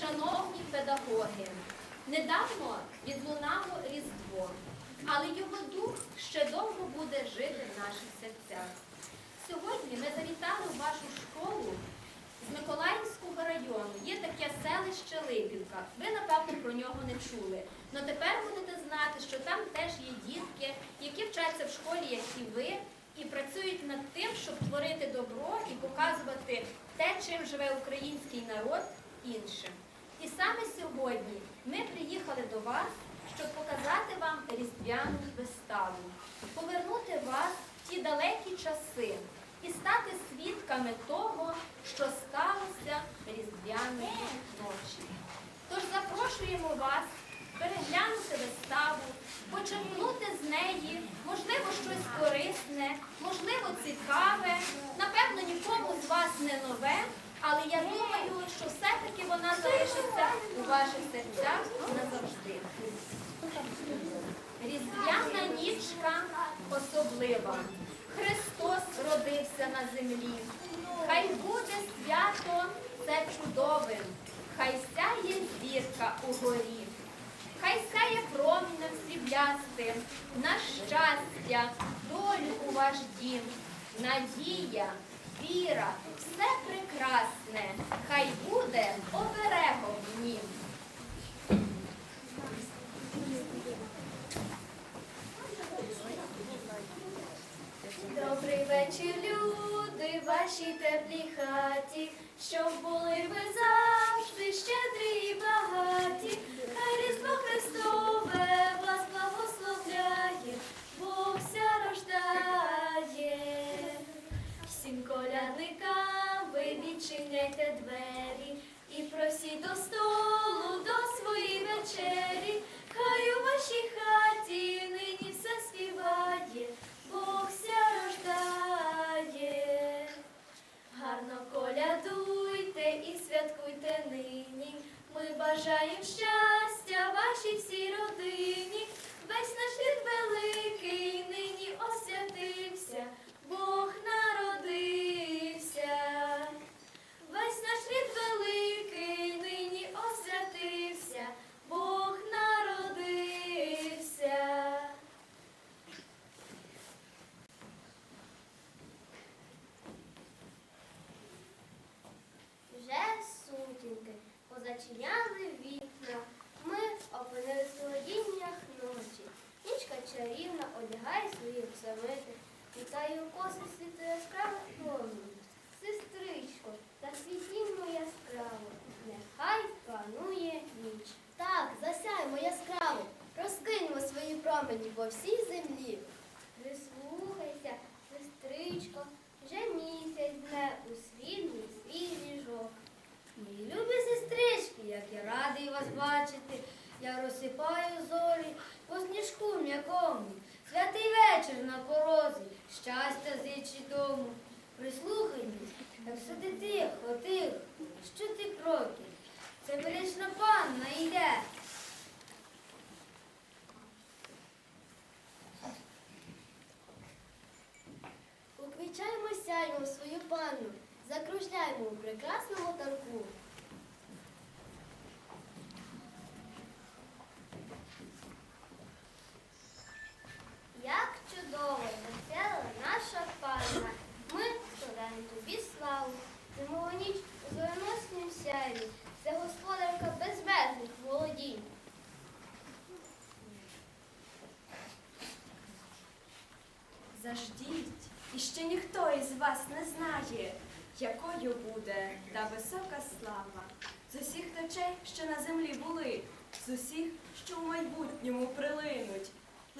шановні педагоги, недавно відлунало Різдво, але його дух ще довго буде жити в наших серцях. Сьогодні ми завітали в вашу школу з Миколаївського району. Є таке селище Липівка. Ви, напевно, про нього не чули. Але тепер будете знати, що там теж є дітки, які вчаться в школі, як і ви, і працюють над тим, щоб творити добро і показувати те, чим живе український народ іншим. І саме сьогодні ми приїхали до вас, щоб показати вам різдвяну виставу, повернути вас в ті далекі часи і стати свідками того, що сталося різдвяної ночі. Тож запрошуємо вас переглянути виставу, почерпнути з неї, можливо, щось корисне, можливо, цікаве, напевно, нікому з вас не нове, але я думаю, що все-таки вона залишиться у ваших серцях назавжди. Різдвяна нічка особлива. Христос родився на землі. Хай буде свято це чудовим, хай сяє зірка угорі, хай сяє промінем сріблястим, на щастя, долю у ваш дім, надія, віра, все прекрасне, хай буде оберегом нім. Добрий вечір, люди, вашій теплій хаті, щоб були ви завжди щедрі і багаті, хай різдво Христове відчиняйте двері і просіть до столу до своєї вечері, вітає у коси світу яскравих промінь. Сестричко, та світімо яскраво, нехай панує ніч. Так, засяймо яскраво, розкиньмо свої промені по всій землі. Прислухайся, сестричко, вже місяць дне у світлий свій ліжок. Мої любі сестрички, як я радий вас бачити, я розсипаю зорі по сніжку м'якому. Святий вечір на порозі, щастя зичі дому. Прислухайтесь, як сиди тихо, тихо, що ти кроки? Це велична панна йде. Уквічаємо сяймо свою панну, закружляймо у прекрасному танку. Як чудово засяла наша панна. Ми складаємо тобі славу. Зимова ніч у зеленоснім сяйві. Це господарка безмежних володінь. Заждіть, і ще ніхто із вас не знає, якою буде та висока слава з усіх ночей, що на землі були, з усіх, що в майбутньому прилинуть.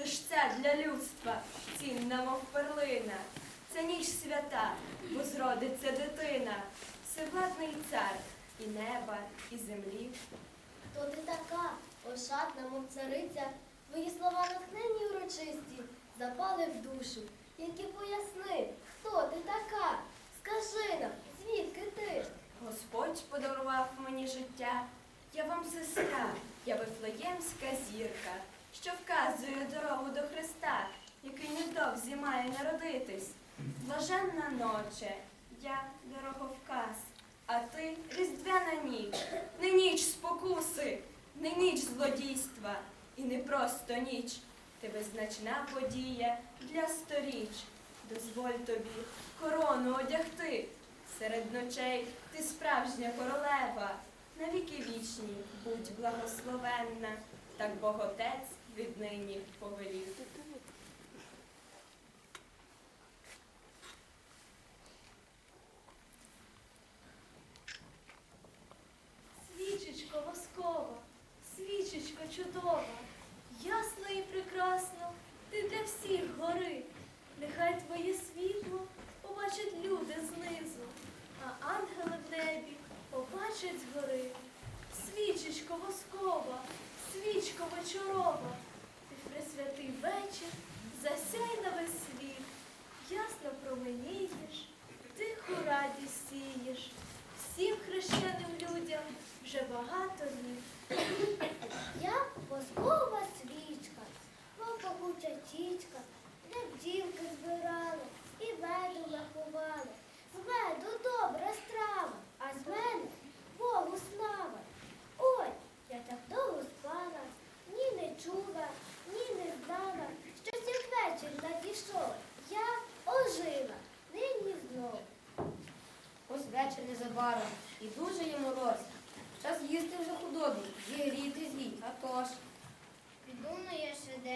Лиш ця для людства цінна, мов перлина. Це ніч свята, бо зродиться дитина, всевладний цар і неба, і землі. Хто ти така, ошатна, мов цариця, твої слова натхненні урочисті, запали в душу. Тільки поясни, хто ти така? Скажи нам, звідки ти? Господь подарував мені життя. Я вам сестра, я вифлеємська зірка, що вказує дорогу до Христа, який недовзі має народитись. Блаженна ноче, я дороговказ, а ти різдвяна ніч, не ніч спокуси, не ніч злодійства і не просто ніч. Тебе значна подія для сторіч. Дозволь тобі корону одягти. Серед ночей ти справжня королева, навіки вічні будь благословенна, так Боготець віднині повелів.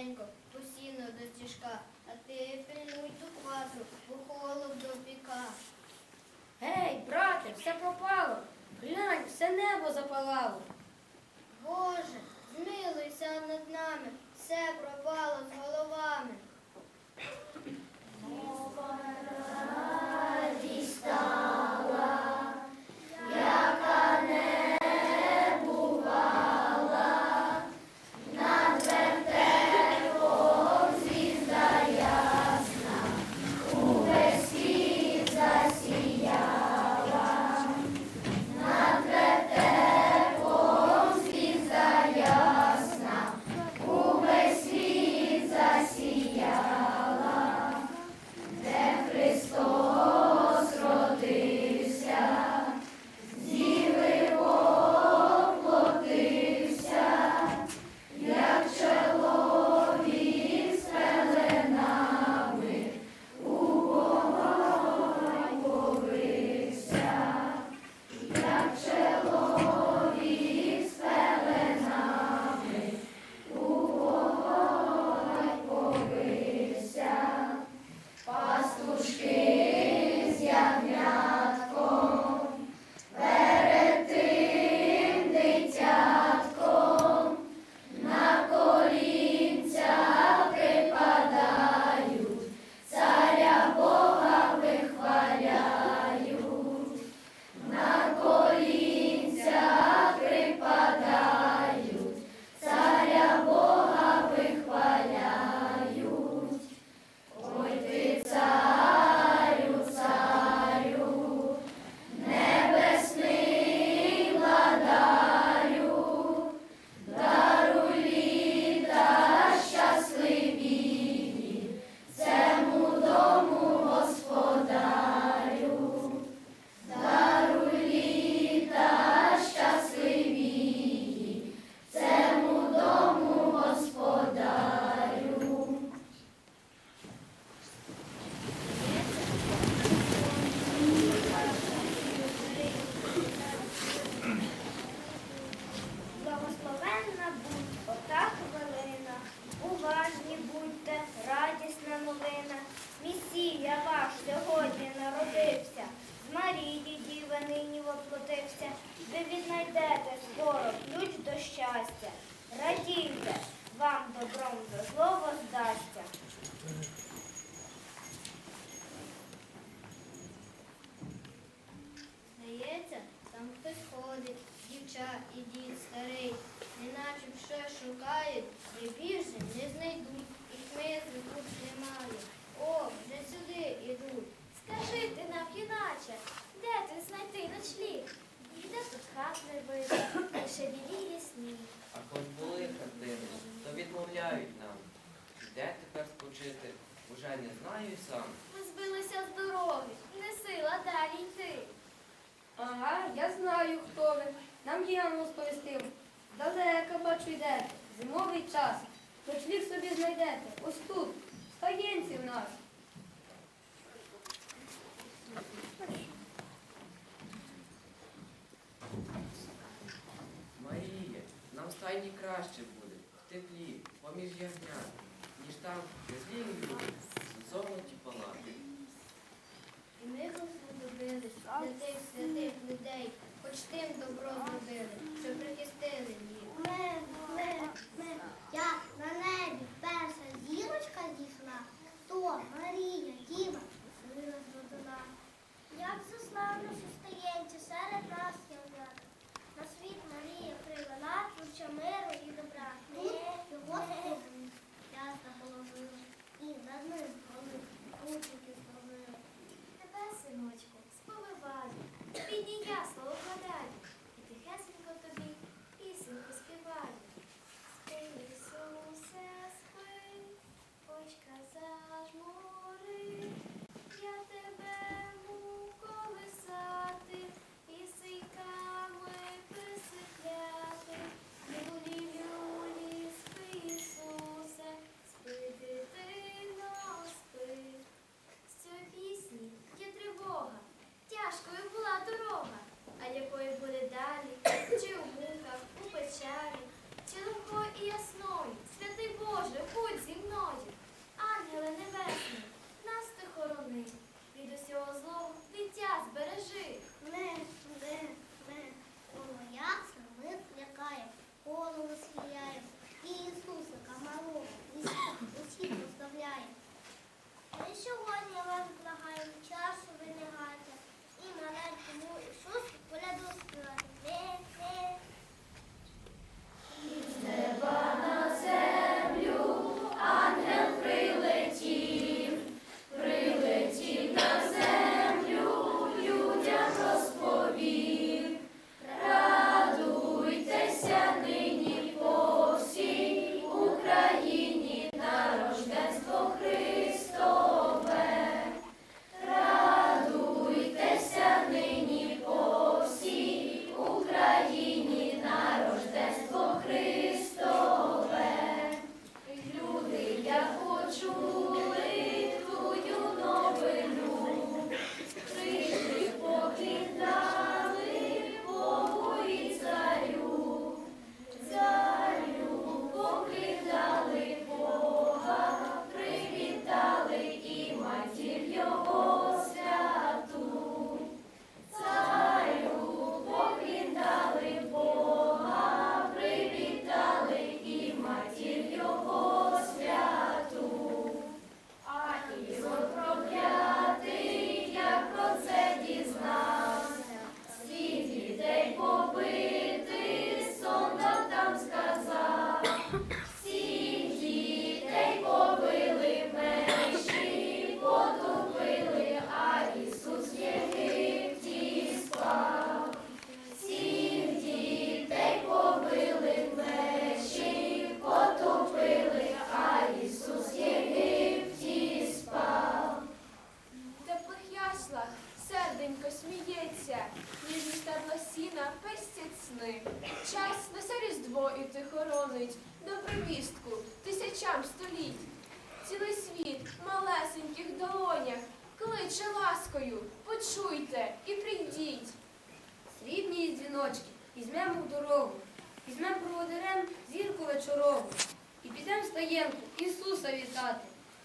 тихенько, постійно до стіжка, а ти пильнуй ту квадру, бо холод до піка. Гей, брате, все пропало. Глянь, все небо запалало. Боже, змилуйся над нами, все пропало з головами. сам. Ми збилися з дороги, не сила далі йти. Ага, я знаю, хто ви. Нам Ян сповістив. Далеко, бачу, йдете, зимовий час. Хоч лік собі знайдете. Ось тут, стаєнці в нас. Марія, нам стайні краще буде, в теплі, поміж ягнями, ніж там, де злі люди. прочтим добро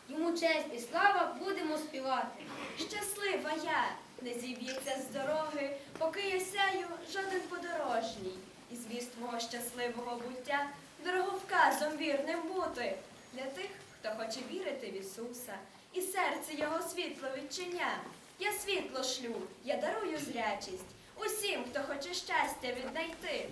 Йому честь і слава будемо співати. Щаслива я не зіб'ється з дороги, поки я сяю жоден подорожній. І звіст мого щасливого буття дороговказом вірним бути для тих, хто хоче вірити в Ісуса, і серце Його світло відчиня. Я світло шлю, я дарую зрячість усім, хто хоче щастя віднайти.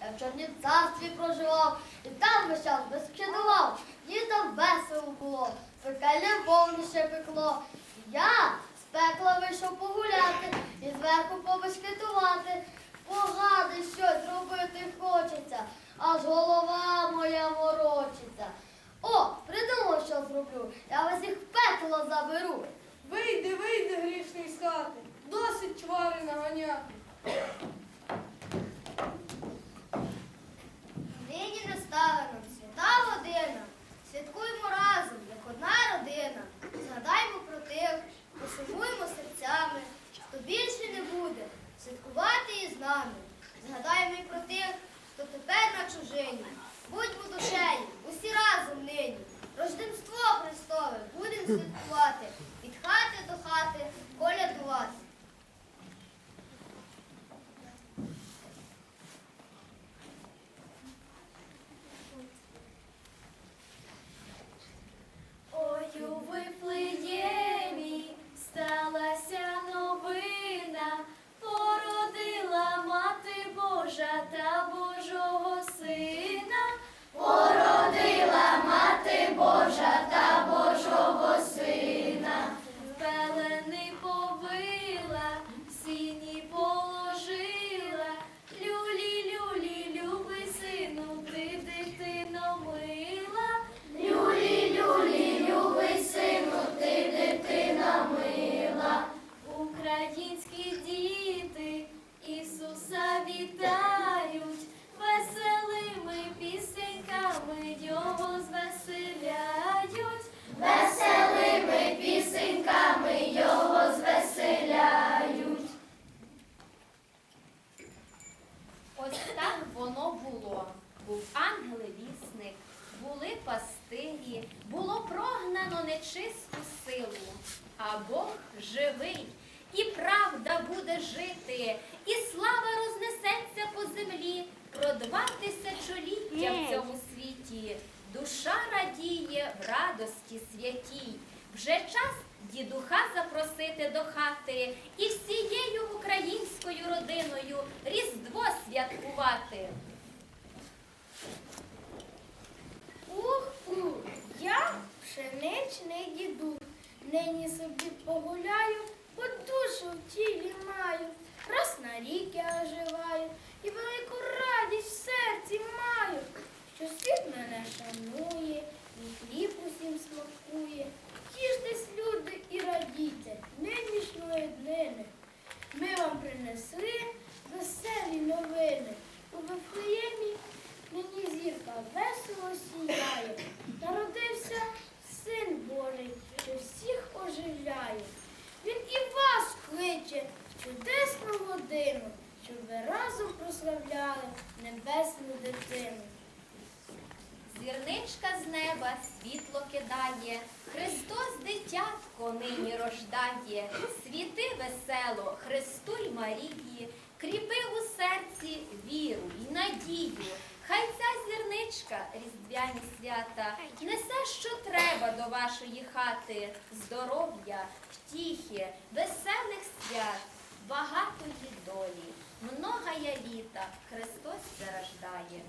Я в чорнім царстві проживав, і там весь час безкидував. Дітям весело було, пекельне вогнище пекло. Я з пекла вийшов погуляти і зверху побешкетувати. Погади щось зробити хочеться, аж голова моя ворочиться. О, придумав, що зроблю. Я вас їх пекло заберу. Вийди, вийди, грішний з хати. Досить чвари наганяти. Нині настала нам свята година. Святкуємо разом, як одна родина. Згадаймо про тих, посумуємо серцями, хто більше не буде святкувати із нами. Згадаймо землі два тисячоліття в цьому світі. Душа радіє в радості святій. Вже час дідуха запросити до хати і всією українською родиною Різдво святкувати. Ух, ух, я пшеничний діду, нині собі погуляю, бо душу в тілі маю. Раз на рік я оживаю і велику радість в серці маю, що світ мене шанує, і хліб усім смакує. Тіжтесь, люди, і радійте нинішньої днини. Ми вам принесли веселі новини. У Вифлеємі нині зірка весело сіяє. Народився син Божий, що всіх оживляє. Він і вас кличе в чудесну годину, щоб ви разом прославляли небесну дитину. Зірничка з неба світло кидає, Христос дитятко нині рождає, світи весело, Христу й Марії, кріпи у серці віру й надію. Хай ця зірничка, різдвяні свята, несе, що треба до вашої хати, здоров'я, втіхи, веселих свят, багатої долі, многая літа Христос зарождає.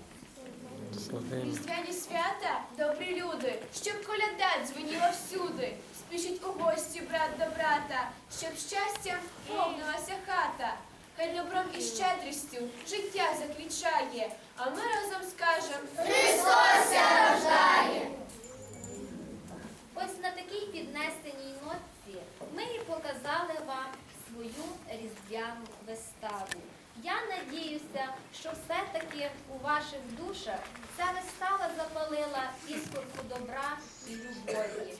Різдвяні свята, добрі люди, щоб коляда дзвеніла всюди. Спішіть у гості брат до брата, щоб щастям повнилася хата. Хай добром і щедрістю життя заквічає, а ми разом скажем Ось на такій піднесеній нотці ми і показали вам свою різдвяну виставу. Я надіюся, що все-таки у ваших душах ця вистава запалила іскорку добра і любові.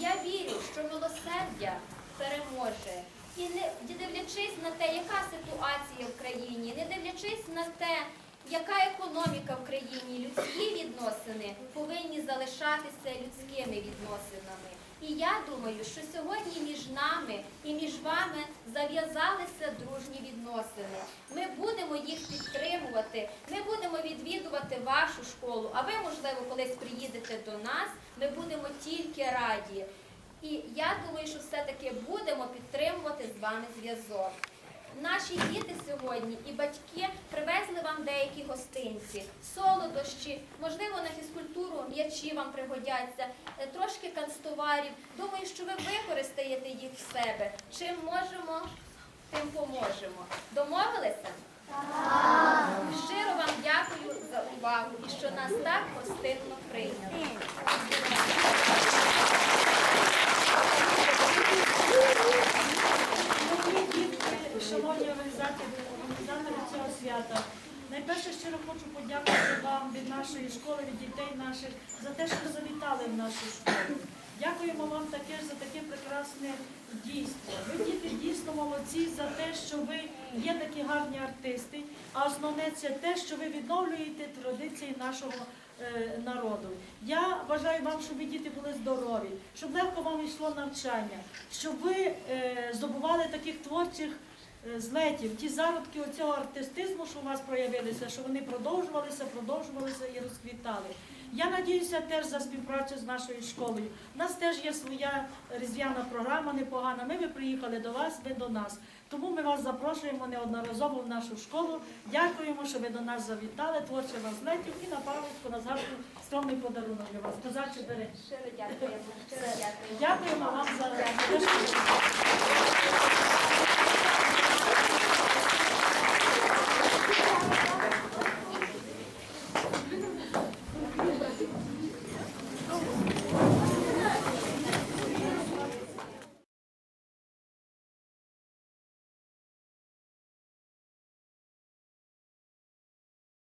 Я вірю, що милосердя переможе. І не дивлячись на те, яка ситуація в країні, не дивлячись на те, яка економіка в країні, людські відносини повинні залишатися людськими відносинами. І я думаю, що сьогодні між нами і між вами зав'язалися дружні відносини. Ми будемо їх підтримувати, ми будемо відвідувати вашу школу, а ви, можливо, колись приїдете до нас, ми будемо тільки раді. І я думаю, що все-таки будемо підтримувати з вами зв'язок. Наші діти сьогодні і батьки привезли вам деякі гостинці, солодощі, можливо, на фізкультуру м'ячі вам пригодяться, е, трошки канцтоварів. Думаю, що ви використаєте їх в себе. Чим можемо, тим поможемо. Домовилися? Так. Щиро вам дякую за увагу і що нас так гостинно прийняли. Шановні дітки, шановні організатори, цього свята. Найперше щиро хочу подякувати вам від нашої школи, від дітей наших за те, що завітали в нашу школу. Дякуємо вам таке за таке прекрасне дійство. Ви діти дійсно молодці за те, що ви є такі гарні артисти. А основне це те, що ви відновлюєте традиції нашого е, народу. Я бажаю вам, щоб ви діти були здорові, щоб легко вам йшло навчання, щоб ви е, здобували таких творчих злетів, ті зародки оцього артистизму, що у вас проявилися, що вони продовжувалися, продовжувалися і розквітали. Я надіюся теж за співпрацю з нашою школою. У нас теж є своя різдвяна програма непогана. Ми би приїхали до вас, ви до нас. Тому ми вас запрошуємо неодноразово в нашу школу. Дякуємо, що ви до нас завітали, творче вас злетів і на пам'ятку на завтра скромний подарунок для вас. Козачі бери. Щиро дякуємо. Дякуємо. Вам за те, що ви.